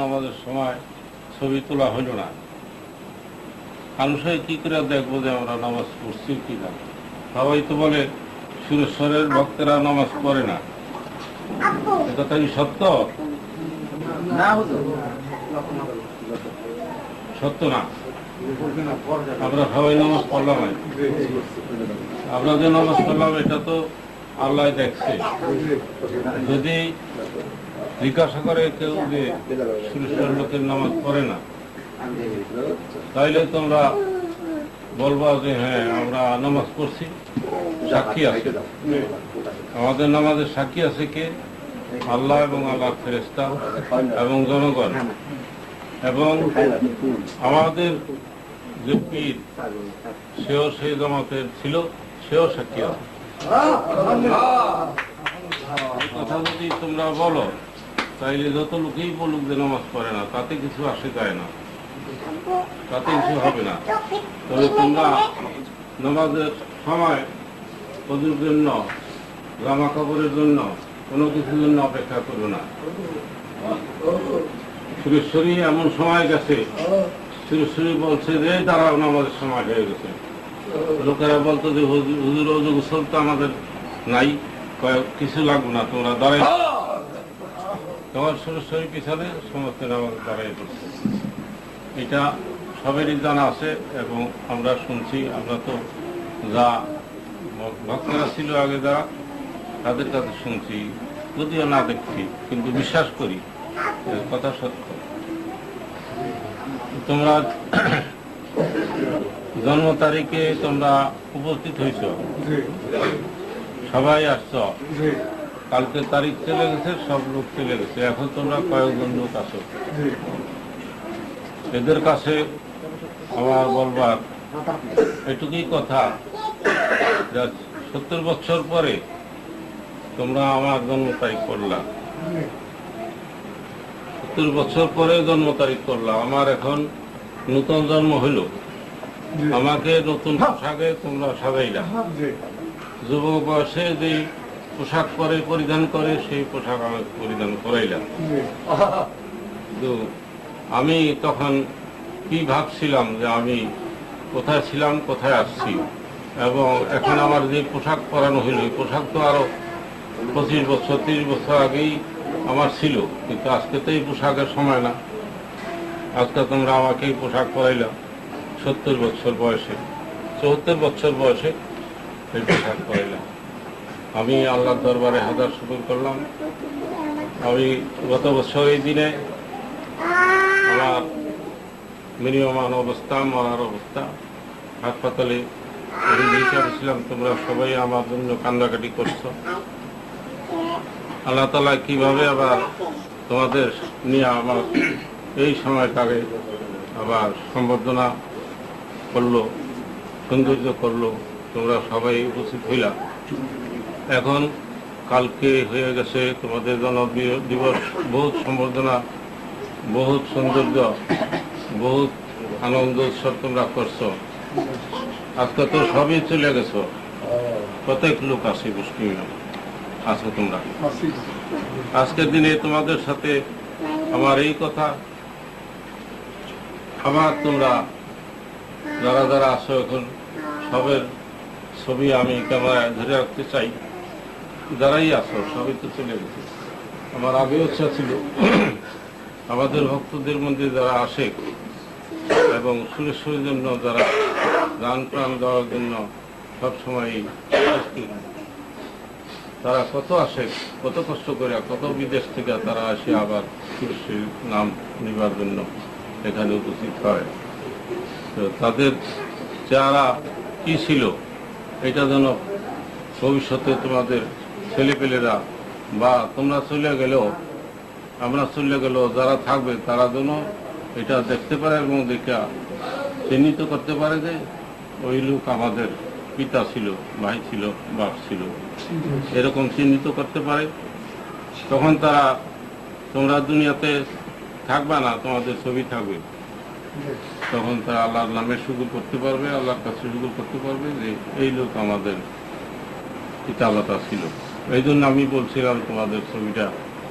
নামাজের সময় ছবি তোলা হইল না। মানুষের কি করে দেখব যে আমরা নামাজ পড়ছি কি না সবাই তো বলে সুরেশ্বরের ভক্তেরা নামাজ পড়ে না। কথা কি সত্য? না সত্য না। আমরা সবাই নামাজ পড়লাম আমরা যে নামাজ পড়লাম এটা তো আল্লাহ দেখছে। যদি জিজ্ঞাসা করে কেউ যে সুরেশ্বর লোকের নামাজ পড়ে না। তাইলে তোমরা বলবা যে হ্যাঁ আমরা নামাজ পড়ছি। সাক্ষী আছে। আমাদের নামাজের সাক্ষী আছে কে? আল্লাহ এবং আল্লাহ ফেরেস্তা এবং জনগণ। এবং আমাদের যে পীর, সেও সেই জমাতের ছিল, সেও সাক্ষী আছে। কথা যদি তোমরা বলো তাইলে যত লোকেই বলুক যে নামাজ পড়ে না, তাতে কিছু আসে যায় না। তাতে কিছু হবে না। তবে তোমরা নামাজের সময় ওদের জন্য, জামা কাপড়ের জন্য কোনো কিছুর জন্য অপেক্ষা করো না। সুরেশ্বরী এমন সময় গেছে সুরেশ্বরী বলছে যে দাঁড়াও, নামাজের সময় হয়ে গেছে। লোকেরা বলতো যে, হুজুর হুজুর গোসল তো আমাদের নাই কিছু লাগবে না, তোমরা দাঁড়াই। তোমার সুরেশ্বরী পিছনে সমস্ত নামাজ দাঁড়াই পড়ছে। এটা সবেরই জানা আছে এবং আমরা শুনছি আমরা তো যা ভক্তরা ছিল আগে যারা তাদের কাছে শুনছি যদিও না দেখছি কিন্তু বিশ্বাস করি কথা সত্য। তোমরা জন্ম তারিখে তোমরা উপস্থিত হয়েছ? সবাই আসছ? কালকে তারিখ চলে গেছে সব লোক চলে গেছে। এখন তোমরা কয়েকজন লোক আছো। এদের কাছে আমার বলবার এটুকুই কথা সত্তর বছর পরে তোমরা আমার জন্ম তারিখ করলাম সত্তর বছর পরে জন্ম তারিখ করলাম আমার এখন নতুন জন্ম হইল। আমাকে নতুন পোশাকে তোমরা সাজাইলা। যুবক বয়সে যে পোশাক পরে পরিধান করে সেই পোশাক আমাকে পরিধান করাইলাম। কিন্তু আমি তখন কি ভাবছিলাম যে আমি কোথায় ছিলাম কোথায় আসছি? এবং এখন আমার যে পোশাক পরানো হইল ওই পোশাক তো আরও পঁচিশ বছর তিরিশ বছর আগেই আমার ছিল কিন্তু আজকে তো এই পোশাকের সময় না। আজকে তোমরা আমাকে এই পোশাক পরাইলা সত্তর বছর বয়সে চৌহত্তর বছর বয়সে এই পোশাক পরাইলাম আমি আল্লাহর দরবারে হাজার শুকুর করলাম। আমি গত বছর এই দিনে আমার মিনিমান অবস্থা, মরার অবস্থা, হাসপাতালে ছিলাম। তোমরা সবাই আমার জন্য কান্নাকাটি করছ। আল্লাহ তালা কীভাবে আবার তোমাদের নিয়ে আমার এই সময়টাকে আবার সম্বর্ধনা করল, সৌন্দর্য করল, তোমরা সবাই উপস্থিত হইলা। এখন কালকে হয়ে গেছে তোমাদের জন দিবস। বহুত সম্বর্ধনা, বহুত সৌন্দর্য, বহুত আনন্দ উৎসব তোমরা করছ। আজকে তো সবই চলে গেছো। প্রত্যেক লোক আছে গোষ্ঠী আছো তোমরা। আজকের দিনে তোমাদের সাথে আমার এই কথা। আমার তোমরা যারা যারা আছো এখন, সবের ছবি আমি ক্যামেরায় ধরে রাখতে চাই। যারাই আছো, সবই তো চলে গেছে। আমার আগে ইচ্ছা ছিল, আমাদের ভক্তদের মধ্যে যারা আসে এবং সুরেশ্বরের জন্য যারা গান প্রাণ দেওয়ার জন্য সবসময় তারা কত আসে, কত কষ্ট করে, কত বিদেশ থেকে তারা আসে আবার সুরেশ্বরীর নাম নিবার জন্য এখানে উপস্থিত হয়। তো তাদের যারা কি ছিল, এটা যেন ভবিষ্যতে তোমাদের ছেলেপেলেরা বা তোমরা চলে গেলেও, আমরা চলে গেলেও যারা থাকবে তারা যেন এটা দেখতে পারে এবং দেখা চিহ্নিত করতে পারে যে ওই লোক আমাদের পিতা ছিল, ভাই ছিল, বাপ ছিল। এরকম চিহ্নিত করতে পারে। তখন তারা, তোমরা দুনিয়াতে থাকবা না, তোমাদের ছবি থাকবে। তখন তারা আল্লাহর নামে শুকুর করতে পারবে, আল্লাহর কাছে শুকুর করতে পারবে যে এই লোক আমাদের পিতামাতা ছিল। এই জন্য আমি বলছিলাম তোমাদের ছবিটা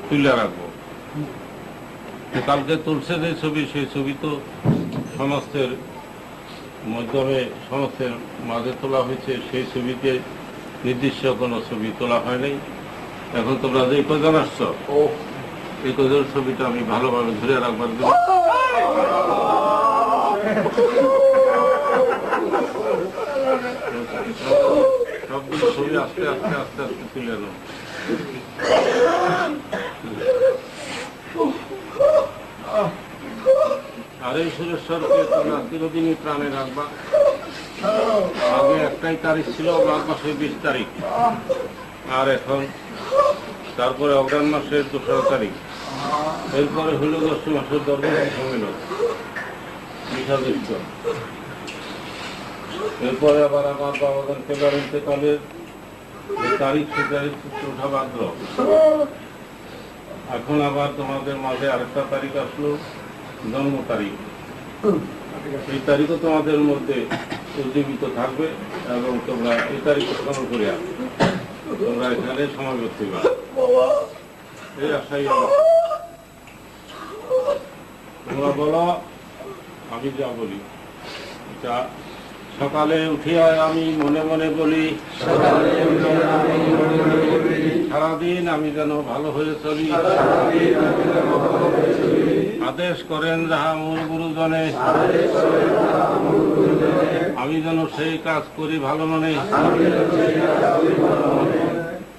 তুলে রাখব। কালকে তুলছে যে ছবি সেই ছবি তো সমস্তের মাধ্যমে সমস্তের মাঝে তোলা হয়েছে। সেই ছবিতে নির্দিষ্ট কোনো ছবি তোলা হয় নাই। এখন তোমরা যে কজন আসছো ও। এই কজন ছবিটা আমি ভালোভাবে ধরে রাখবার জন্য সবগুলো ছবি আস্তে আস্তে আস্তে আস্তে তুলে এই সুরেশ্বরকে তোমরা চিরদিনই প্রাণে রাখবা। আগে একটাই তারিখ ছিল মাঘ মাসের বিশ তারিখ। আর এখন তারপরে অগ্রাণ মাসের দোসরা তারিখ। এরপরে হইল দশ মাসের দরবার সম্মেলন বিষাদিষ্ট এরপরে আবার আমার বাবাদের পেলার ইন্তেকালের তারিখ, সে তারিখ চৌঠা ভাদ্র এখন আবার তোমাদের মাঝে আরেকটা তারিখ আসলো, জন্ম তারিখ। এই তারিখও তোমাদের মধ্যে উজ্জীবিত থাকবে এবং তোমরা এই তারিখ স্মরণ করিয়া তোমরা এখানে সমাবেত হইবা। এই আশাই তোমরা বলো, আমি যা বলি যা সকালে উঠিয়া আমি মনে মনে বলি সারাদিন আমি যেন ভালো হয়ে চলি। আদেশ করেন যাহা মূল গুরুজনে। আমি যেন সেই কাজ করি ভালো মনে।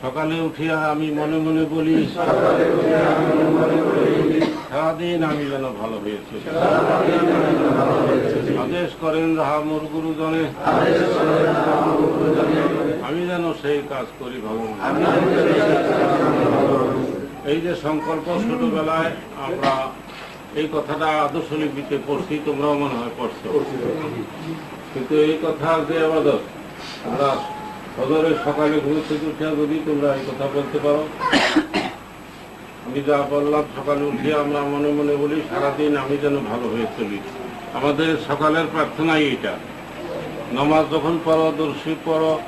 সকালে উঠিয়া আমি মনে মনে বলি সারাদিন আমি যেন ভালো হয়েছে। আদেশ করেন যাহা মোর গুরুজনে। আমি যেন সেই কাজ করি ভালো। এই যে সংকল্প ছোটবেলায় আমরা এই কথাটা আদর্শ লিপিতে পড়ছি, তোমরাও মনে হয় পড়ছো। কিন্তু এই কথা যে আমাদের আমরা সদরের সকালে ঘুম থেকে উঠে যদি তোমরা এই কথা বলতে পারো যা বললাম সকালে উঠে আমরা মনে মনে বলি সারাদিন আমি যেন ভালো হয়ে চলি। আমাদের সকালের প্রার্থনাই এটা। নমাজ যখন পড়ো দর্শি পড়ো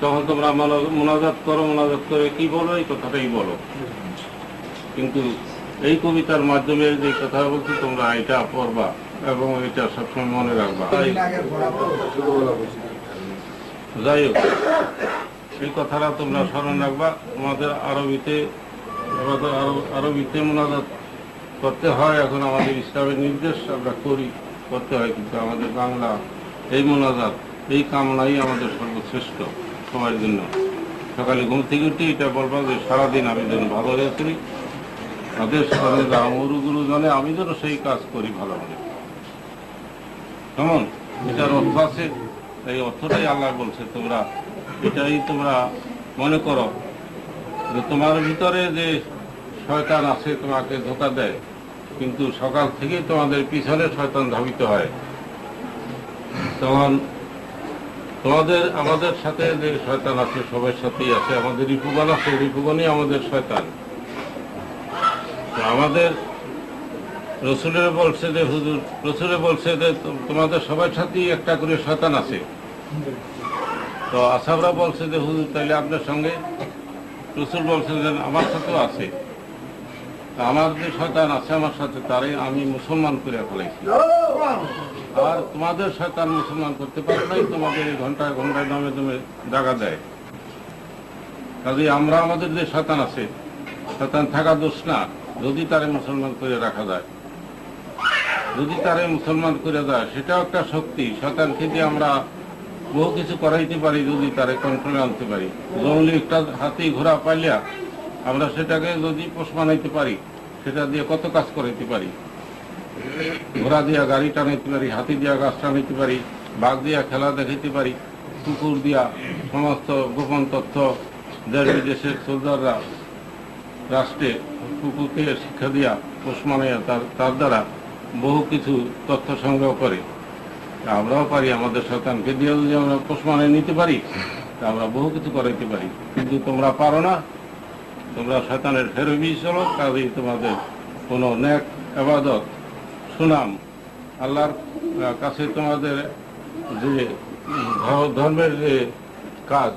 তখন তোমরা মনো- মোনাজাত করো মোনাজাত করে কি বলো এই কথাটাই বলো। কিন্তু এই কবিতার মাধ্যমে যে কথা বলছি তোমরা এটা পড়বা এবং এটা সবসময় মনে রাখবা। যাই হোক এই কথাটা তোমরা স্মরণ রাখবা। তোমাদের আরবিতে আমাদের আরব- আরবিতে মোনাজাত করতে হয়, এখন আমাদের ইসলামের নির্দেশ আমরা করি, করতে হয়, কিন্তু আমাদের বাংলা এই মোনাজাত, এই কামনাই আমাদের সর্বশ্রেষ্ঠ সবার জন্য। সকালে ঘুম থেকে উঠে এটা বলব যে সারাদিন আমি যেন ভালো হয়ে আদেশ করে রামরু গুরু জানে আমি যেন সেই কাজ করি ভালো মনে কেমন? এটার অর্থ আছে, এই অর্থটাই আল্লাহ বলছে, তোমরা এটাই তোমরা মনে করো। তোমার ভিতরে যে শয়তান আছে, তোমাকে ধোকা দেয়, কিন্তু সকাল থেকেই তোমাদের পিছনে শয়তান ধাবিত হয়। তখন তোমাদের, আমাদের সাথে যে শয়তান আছে সবার সাথেই আছে, আমাদের রিপুগান আছে রিপুগানই আমাদের শয়তান। আমাদের রসুলের বলছে যে, হুজুর রসুলে বলছে যে তোমাদের সবার সাথেই একটা করে শয়তান আছে। তো আসাবরা বলছে যে, হুজুর, তাইলে আপনার সঙ্গে রসুল বলছে যে আমার সাথেও আছে। আমার যে শয়তান আছে আমার সাথে, তারে আমি মুসলমান করে ফেলাইছি। আর তোমাদের শয়তান মুসলমান করতে পারে নাই, তোমাদের ঘন্টায় ঘন্টায় দমে দমে জাগা দেয়। কাজে আমরা আমাদের যে শয়তান আছে, শয়তান থাকা দোষ না, যদি তারে মুসলমান করে রাখা যায়। যদি তারে মুসলমান করে দেয় সেটাও একটা শক্তি। শয়তানকে দিয়ে আমরা বহু কিছু করাইতে পারি যদি তারে কন্ট্রোলে আনতে পারি। জঙ্গলি একটা হাতি ঘোড়া পাইলিয়া আমরা সেটাকে যদি পোষ বানাইতে পারি, সেটা দিয়ে কত কাজ করাইতে পারি? ঘোড়া দিয়া গাড়ি টানাইতে পারি, হাতি দিয়া গাছ টানাইতে পারি, বাঘ দিয়া খেলা দেখাইতে পারি, কুকুর দিয়া সমস্ত গোপন তথ্য দেশ বিদেশের সোলজাররা রাষ্ট্রে কুকুরকে শিক্ষা দিয়া পোষ মানাইয়া তার তার দ্বারা বহু কিছু তথ্য সংগ্রহ করে। আমরাও পারি, আমাদের সন্তানকে দিয়ে যদি আমরা পোষ মানিয়ে নিতে পারি, তা আমরা বহু কিছু করাইতে পারি। কিন্তু তোমরা পারো না, তোমরা শয়তানের ফেরবি চলো কাজেই তোমাদের কোনো ন্যাক আবাদত, সুনাম, আল্লাহর কাছে তোমাদের যে ধর্মের যে কাজ,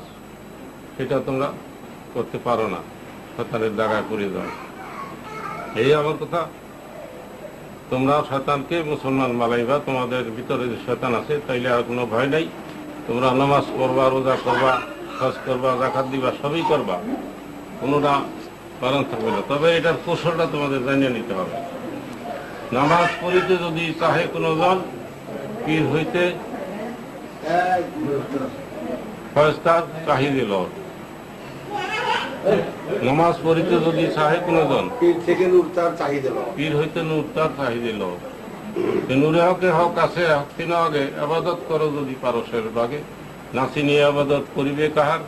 সেটা তোমরা করতে পারো না। শয়তানের দ্বারা করে দাও। এই আমার কথা। তোমরা শয়তানকে মুসলমান মালাইবা তোমাদের ভিতরে যে শয়তান আছে, তাইলে আর কোনো ভয় নাই। তোমরা নামাজ পড়বা, রোজা করবা কাজ করবা জাকাত দিবা, সবই করবা। কোনোটা বারণ থাকবে না। তবে এটার কৌশলটা তোমাদের জানিয়ে নিতে হবে। নামাজ পড়িতে যদি চাহে কোনো জন, পীর হইতে চাহিদে লর নামাজ পড়িতে যদি চাহে কোনোজন পীর থেকে নূর তার চাহিদা লও। পীর হইতে নূর তার চাহিদে লর যে নূরে হকে হক আছে হক আগে আবাদত করো যদি বাগে। নাচি নিয়ে আবাদত করিবে কাহার?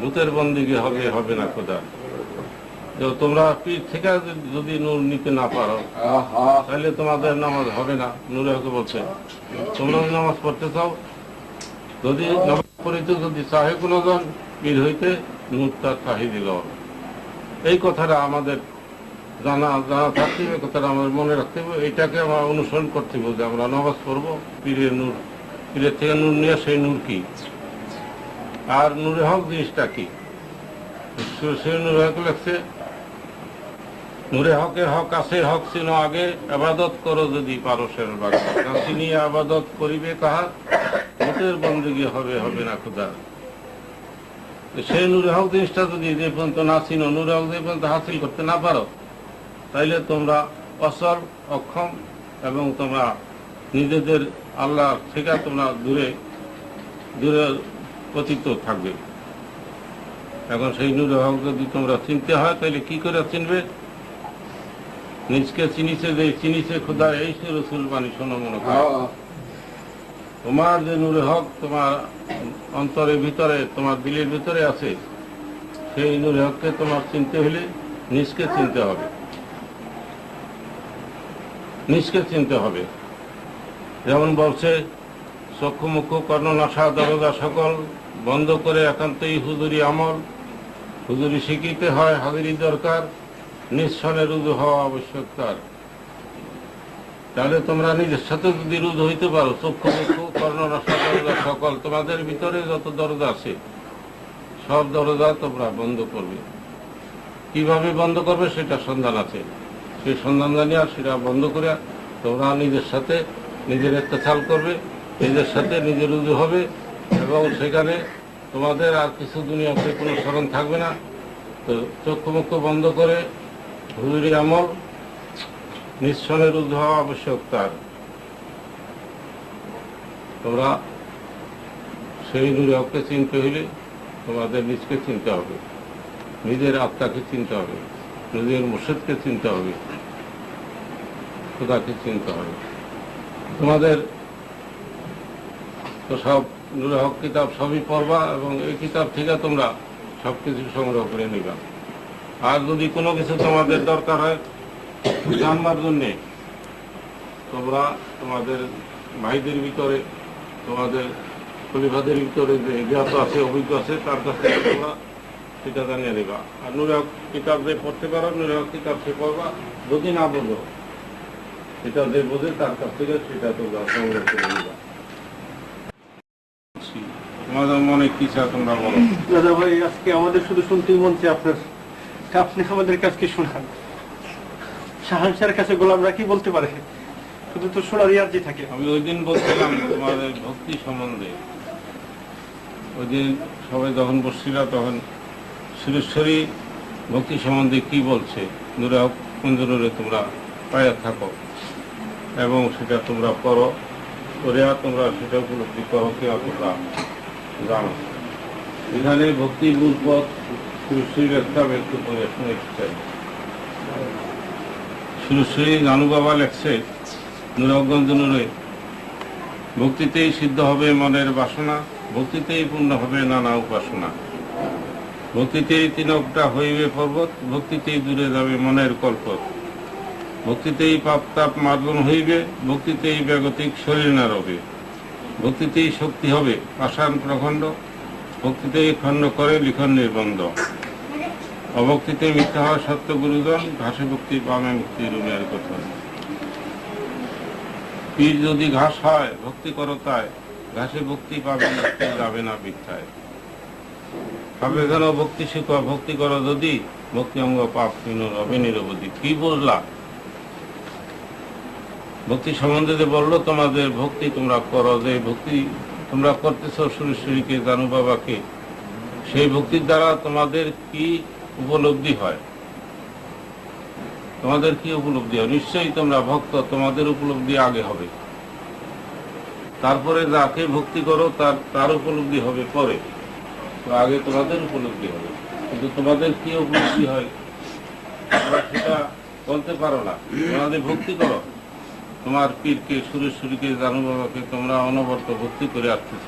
ভূতের বন্দিকে হবে হবে না খোদা। তোমরা পীর থেকে যদি নূর নিতে না পারো তাহলে তোমাদের নামাজ হবে না নূরে হকে বলছে। তোমরা নামাজ পড়তে চাও যদি নামাজ পড়িতে যদি চাহে কোনো জন পীর হইতে তার চাহিদি এই কথাটা আমাদের জানা জানা থাকতে হবে কথাটা আমাদের মনে রাখতে হবে। এটাকে আমরা অনুসরণ করতে হবে যে আমরা নামাজ পড়ব, পীরের নূর, পীরের থেকে নূর নিয়ে সেই নূর কি? আর নূরে হক জিনিসটা কি? সেই নূরে হক লেখছে, নূরে হকের হক আছে হক চিনো আগে, আবাদত করো যদি পারসের বাগে চিনি আবাদত করিবে কাহার? ভোটের বন্দী হবে হবে না খুদা তো সেই নূরে হক জিনিসটা যদি যে পর্যন্ত না চিনো নূরে হক যে পর্যন্ত হাসিল করতে না পারো তাইলে তোমরা অসল অক্ষম এবং তোমরা নিজেদের আল্লাহ থেকে তোমরা দূরে দূরে পতিত থাকবে। এখন সেই নূরে হক যদি তোমরা চিনতে হয় তাহলে কি করে চিনবে? নিজকে চিনিছে যে চিনিছে খোদা এই রসুল বাণী শোনো মনে করো আহা, তোমার যে নূরে হক তোমার অন্তরের ভিতরে, তোমার দিলের ভিতরে আছে, সেই নূরে হককে তোমার চিনতে হলে নিজকে চিনতে হবে। নিজকে চিনতে হবে। যেমন বলছে চক্ষু মুখ কর্ণনাশা, দরজা সকল বন্ধ করে একান্তই হুজুরি আমল। হুজুরি শিখিতে হয়, হাজিরি দরকার, নিঃসনে রুজু হওয়া আবশ্যক তার। তাহলে তোমরা নিজের সাথে যদি রুদ হইতে পারো চক্ষু মুখ সকল, তোমাদের ভিতরে যত দরজা আছে, সব দরজা তোমরা বন্ধ করবে। কীভাবে বন্ধ করবে সেটা সন্ধান আছে। সেই সন্ধান জানিয়া সেটা বন্ধ করে তোমরা নিজের সাথে নিজের চাল করবে, নিজের সাথে নিজের রুজু হবে এবং সেখানে তোমাদের আর কিছু দুনিয়াতে কোনো স্মরণ থাকবে না। তো চক্ষু মুখ বন্ধ করে হুজুরি আমল নিঃসনের রুদ্ধ হওয়া আবশ্যক তার। তোমরা সেই নূরে হককে চিনতে হইলে তোমাদের নিজকে চিনতে হবে। নিজের আত্মাকে চিনতে হবে। নিজের মুর্শিদকে চিনতে হবে। খোদাকে চিনতে হবে। তোমাদের তো সব নুরে হক কিতাব সবই পড়বা এবং এই কিতাব থেকে তোমরা সব কিছু সংগ্রহ করে নিবা। আর যদি কোনো কিছু তোমাদের দরকার হয় জানবার জন্যে, তোমরা তোমাদের ভাইদের ভিতরে তোমাদের খলিফাদের ভিতরে যে জ্ঞাত আছে, অভিজ্ঞ আছে, তার কাছ তোমরা সেটা জানিয়ে নেবা আর নুরাক কিতাব যে পড়তে পারো নুরাক কিতাব সে পড়বা। যদি না বোঝো, সেটা যে বোঝে, তার কাছ থেকে সেটা তোমরা সংগ্রহ করে আজকে আমাদের আপনি আমাদের কাছে গোলামরা কি বলতে পারে। শুধু তো শোনার ইয়ার্জি থাকে। আমি ওই দিন বলছিলাম তোমাদের ভক্তি সম্বন্ধে। ওই দিন সবাই যখন বসছিল তখন সুরেশ্বরী ভক্তি সম্বন্ধে কি বলছে? নূরে হক কুঞ্জনুরে তোমরা পায়ে থাকো এবং সেটা তোমরা করো। করে আর তোমরা সেটা উপলব্ধি করো, কি তোমরা জানো? এখানে ভক্তি মূল পথ সুরেশ্বরীর একটা একটু করে শুনে চাই। সুরেশ্বরী নানু বাবা লেখছে ভক্তিতেই সিদ্ধ হবে মনের বাসনা, ভক্তিতেই পূর্ণ হবে নানা উপাসনা। ভক্তিতেই তিনকটা হইবে পর্বত, ভক্তিতেই দূরে যাবে মনের কল্পত ভক্তিতেই পাপ তাপ মার্জন হইবে, ভক্তিতেই ব্যাগতিক শরীর না রবে ভক্তিতেই শক্তি হবে পাষাণ প্রখণ্ড, ভক্তিতেই খণ্ড করে লিখন নির্বন্ধ। অভক্তিতে মিথ্যা হওয়া সত্য গুরুজন, ঘাসে ভক্তি পামে মুক্তি রুমের কথা পীর যদি ঘাস হয় ভক্তি করো তাই। ঘাসে ভক্তি পাবে না, যাবে না ভিক্ষায় ভাবে কেন ভক্তি শিখ ভক্তি করো যদি। ভক্তি অঙ্গ পাপ হীন রবে নিরবধি। কি বুঝলা ভক্তি সম্বন্ধে যে বলল তোমাদের ভক্তি তোমরা করো যে ভক্তি তোমরা করতেছ সুরেশ্বরীকে জানু বাবাকে। সেই ভক্তির দ্বারা তোমাদের কি উপলব্ধি হয়? তোমাদের কি উপলব্ধি হয় নিশ্চয়ই তোমরা ভক্ত, তোমাদের উপলব্ধি আগে হবে। তারপরে যাকে ভক্তি করো, তার তার উপলব্ধি হবে পরে। তো আগে তোমাদের উপলব্ধি হবে। কিন্তু তোমাদের কি উপলব্ধি হয়? সেটা বলতে পারো না। তোমাদের ভক্তি করো, তোমার পীরকে, সুরেশ্বরীকে জানু বাবাকে তোমরা অনবরত ভক্তি করে আসতেছ।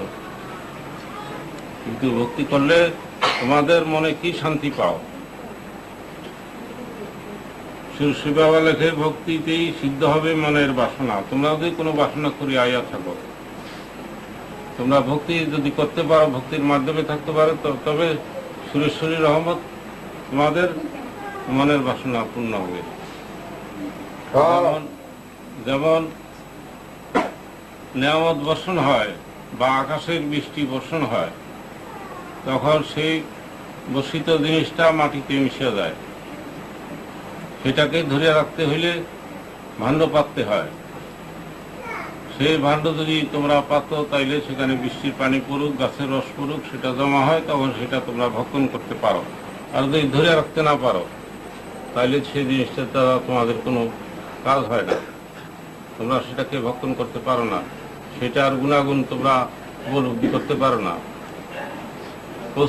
কিন্তু ভক্তি করলে তোমাদের মনে কি শান্তি পাও? সুরেশ্বরী বাবা লেখে ভক্তিতেই সিদ্ধ হবে মনের বাসনা। তোমরা যদি কোনো বাসনা থাকো তোমরা ভক্তি যদি করতে পারো ভক্তির মাধ্যমে থাকতে পারো তবে সুরেশ্বরী রহমত তোমাদের মনের বাসনা পূর্ণ হবে। যেমন যেমন নেয়ামত বর্ষণ হয় বা আকাশের বৃষ্টি বর্ষণ হয় তখন সেই বর্ষিত জিনিসটা মাটিতে মিশে যায়। সেটাকে ধরে রাখতে হইলে ভাণ্ড পাততে হয়। সেই ভাণ্ড যদি তোমরা পাতো, তাইলে সেখানে বৃষ্টির পানি পড়ুক, গাছের রস পড়ুক, সেটা জমা হয়, তখন সেটা তোমরা ভক্ষণ করতে পারো। আর যদি ধরে রাখতে না পারো, তাইলে সেই জিনিসটা দ্বারা তোমাদের কোনো কাজ হয় না। তোমরা সেটাকে ভক্ষণ করতে পারো না। সেটার গুণাগুণ তোমরা উপলব্ধি করতে পারো না।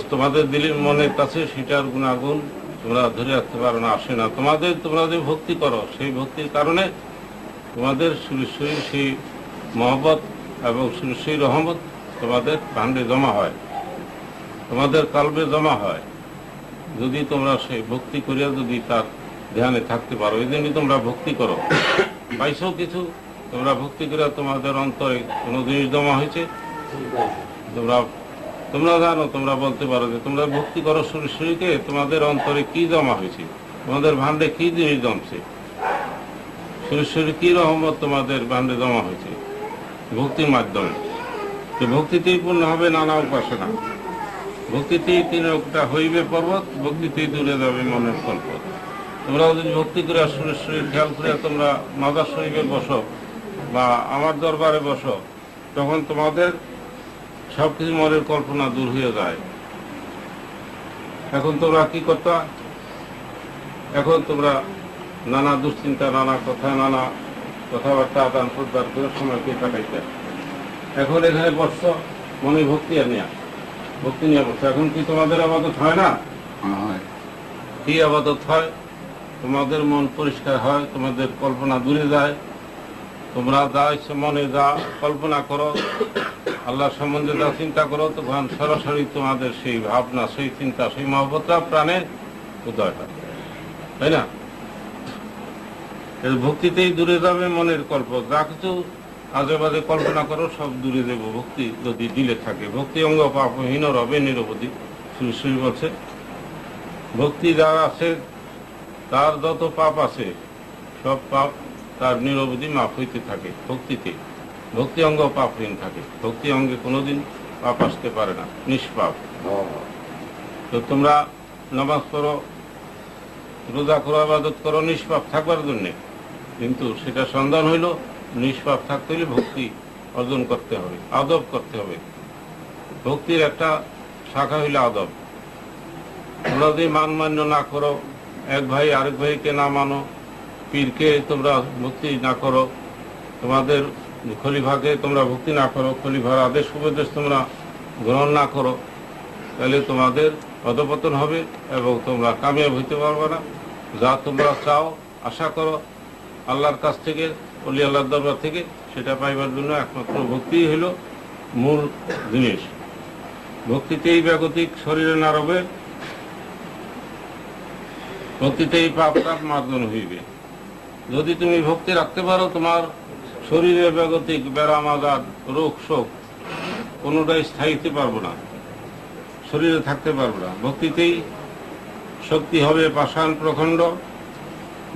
তোমাদের দিলের মনের কাছে সেটার গুণাগুণ তোমরা ধরে রাখতে পারো না, আসে না। তোমাদের তোমরা যে ভক্তি করো, সেই ভক্তির কারণে তোমাদের সুরেশ্বরী সেই মহব্বত এবং সুরেশ্বরী রহমত তোমাদের ভাণ্ডে জমা হয়। তোমাদের কালবে জমা হয়। যদি তোমরা সেই ভক্তি করিয়া যদি তার ধ্যানে থাকতে পারো, এই জন্যই তোমরা ভক্তি করো। পাইছো কিছু? তোমরা ভক্তি করিয়া তোমাদের অন্তরে কোনো জিনিস জমা হয়েছে? তোমরা তোমরা জানো, তোমরা বলতে পারো যে তোমরা ভক্তি করো সুরেশ্বরীকে তোমাদের অন্তরে কি জমা হয়েছে? তোমাদের ভান্ডে কি জিনিস জমছে? সুরেশ্বরী কি রহমত তোমাদের ভান্ডে জমা হয়েছে? ভক্তির মাধ্যমে। তো ভক্তিতেই পূর্ণ হবে নানা উপাসনা। ভক্তিতেই তিনটা হইবে পর্বত, ভক্তিতেই দূরে যাবে মনের কল্পত তোমরা যদি ভক্তি করে সুরেশ্বরীর খেয়াল করে তোমরা মাদার শরীফে বসো বা আমার দরবারে বসো, তখন তোমাদের সবকিছু মনের কল্পনা দূর হয়ে যায়। এখন তোমরা কি করতা? এখন তোমরা নানা দুশ্চিন্তা নানা কথা নানা কথাবার্তা আদান প্রদান করে সময়কে কাটাইতে। এখন এখানে বসছো মনে ভক্তি আর নেয়া। ভক্তি নিয়ে বসছো। এখন কি তোমাদের আবাদত হয় না? কি আবাদত হয়? তোমাদের মন পরিষ্কার হয় তোমাদের কল্পনা দূরে যায়। তোমরা যা ইচ্ছে মনে যা কল্পনা করো আল্লাহ সম্বন্ধে যা চিন্তা করো তখন সরাসরি তোমাদের সেই ভাবনা, সেই চিন্তা, সেই মহব্বতটা প্রাণে উদয় হয়। তাই না? ভক্তিতেই দূরে যাবে মনের কল্প। যা কিছু আজে বাজে কল্পনা করো, সব দূরে দেবো। ভক্তি যদি দিলে থাকে। ভক্তি অঙ্গ পাপহীন রবে নিরবধি। শ্রী শ্রী বলছে, ভক্তি যার আছে, তার যত পাপ আছে, সব পাপ তার নিরবধি মাপ হইতে থাকে, ভক্তিতে। ভক্তি অঙ্গ পাপহীন থাকে। ভক্তি অঙ্গে কোনোদিন পাপ আসতে পারে না, নিষ্পাপ। তো তোমরা নামাজ পড়ো, রোজা করো, আবাদত করো, নিষ্পাপ থাকবার জন্যে। কিন্তু সেটা সন্ধান হইল, নিষ্পাপ থাকতে হলে ভক্তি অর্জন করতে হবে, আদব করতে হবে। ভক্তির একটা শাখা হইল আদব। তোমরা যদি মান মান্য না করো, এক ভাই আরেক ভাইকে না মানো পীরকে তোমরা ভক্তি না করো, তোমাদের খলিফাকে তোমরা ভক্তি না করো, খলিফার আদেশ উপদেশ তোমরা গ্রহণ না করো, তাহলে তোমাদের অধপতন হবে এবং তোমরা কামিয়াব হইতে পারবে না। যা তোমরা চাও, আশা করো, আল্লাহর কাছ থেকে, অলি আল্লাহর দরবার থেকে, সেটা পাইবার জন্য একমাত্র ভক্তি হইল মূল জিনিস। ভক্তিতেই ব্যাগতিক শরীরে না রবে ভক্তিতেই পাপ তাপ মার্জন হইবে। যদি তুমি ভক্তি রাখতে পারো তোমার শরীরে ব্যাগতিক ব্যারাম আজাদ রোগ শোক কোনোটাই স্থায়ীতে পারব না। শরীরে থাকতে পারব না। ভক্তিতেই শক্তি হবে পাষাণ প্রখণ্ড।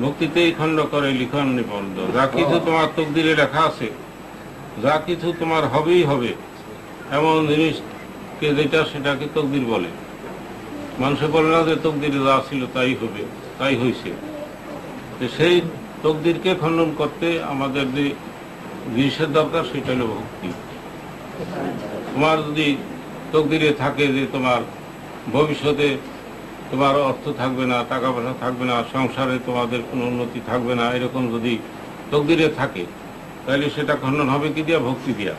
ভক্তিতেই খণ্ড করে লিখন নিবন্ধ। যা কিছু তোমার তকদিরে লেখা আছে যা কিছু তোমার হবেই হবে এমন জিনিসকে যেটা সেটাকে তকদির বলে। মানুষে বলে না যে তকদিরে যা ছিল তাই হবে তাই হয়েছে সেই তকদিরকে খণ্ডন করতে আমাদের যে জিনিসের দরকার, সেটা হলো ভক্তি। তোমার যদি তকদিরে থাকে যে তোমার ভবিষ্যতে তোমার অর্থ থাকবে না টাকা পয়সা থাকবে না, সংসারে তোমাদের কোনো উন্নতি থাকবে না, এরকম যদি তকদিরে থাকে, তাহলে সেটা খণ্ডন হবে কি দিয়া? ভক্তি দিয়া।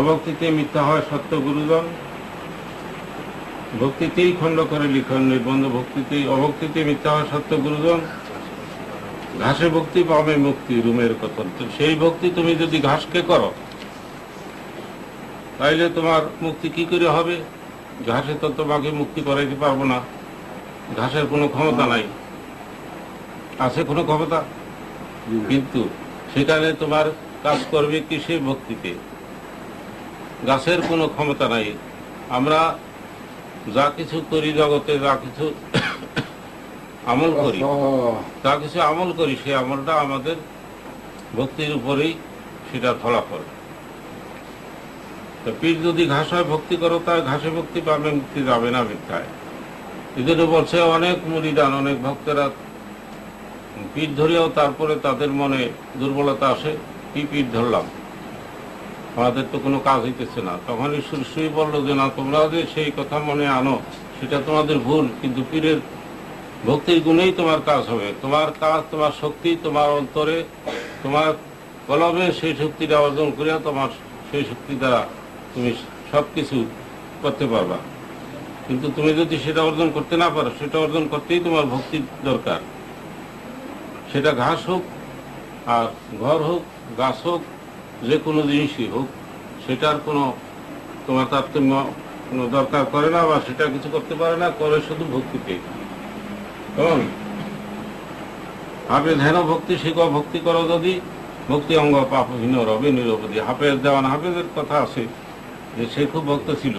অভক্তিতে মিথ্যা হয় সত্য গুরুজন। ভক্তিতেই খণ্ড করে লিখন নির্বন্ধ ভক্তিতেই অভক্তিতে মিথ্যা সত্য গুরুজন, ঘাসে ভক্তি পাবে মুক্তি, রুমের কথন। সেই ভক্তি তুমি যদি ঘাসকে করো, তাইলে তোমার মুক্তি কি করে হবে? ঘাসে তো তোমাকে মুক্তি করাইতে পারব না। ঘাসের কোনো ক্ষমতা নাই। আছে কোনো ক্ষমতা? কিন্তু সেখানে তোমার কাজ করবে কি সেই ভক্তিতে? গাছের কোনো ক্ষমতা নাই। আমরা যা কিছু করি জগতে যা কিছু আমল করি যা কিছু আমল করি সেই আমলটা আমাদের ভক্তির উপরেই সেটা ফলাফল তো পীর যদি ঘাস হয় ভক্তি করো তার ঘাসে ভক্তি পাবে মুক্তি যাবে না মিথ্যায়। জন্য বলছে অনেক মুড়িদান অনেক ভক্তেরা পীর ধরিয়াও তারপরে তাদের মনে দুর্বলতা আসে কি পীর ধরলাম? আমাদের তো কোনো কাজ হইতেছে না। তখন ঈশ্বর শুয়ে বলল যে, না তোমরা যে সেই কথা মনে আনো, সেটা তোমাদের ভুল, কিন্তু পীরের ভক্তির গুণেই তোমার কাজ হবে। তোমার কাজ, তোমার শক্তি, তোমার অন্তরে, তোমার কলমে সেই শক্তিটা অর্জন করিয়া তোমার সেই শক্তি দ্বারা তুমি সব কিছু করতে পারবা। কিন্তু তুমি যদি সেটা অর্জন করতে না পারো, সেটা অর্জন করতেই তোমার ভক্তির দরকার। সেটা ঘাস হোক, আর ঘর হোক, গাছ হোক যে কোনো জিনিসই হোক, সেটার কোনো তোমার তারতম্য কোনো দরকার করে না বা সেটা কিছু করতে পারে না, করে শুধু ভক্তিতে। কেমন? হাফে ধ্যান ভক্তি শিখ, ভক্তি করো যদি। ভক্তি অঙ্গ পাপহীন রবে নিরবধি হাফেজ দেওয়ান হাফেজের কথা আছে, যে সে খুব ভক্ত ছিল।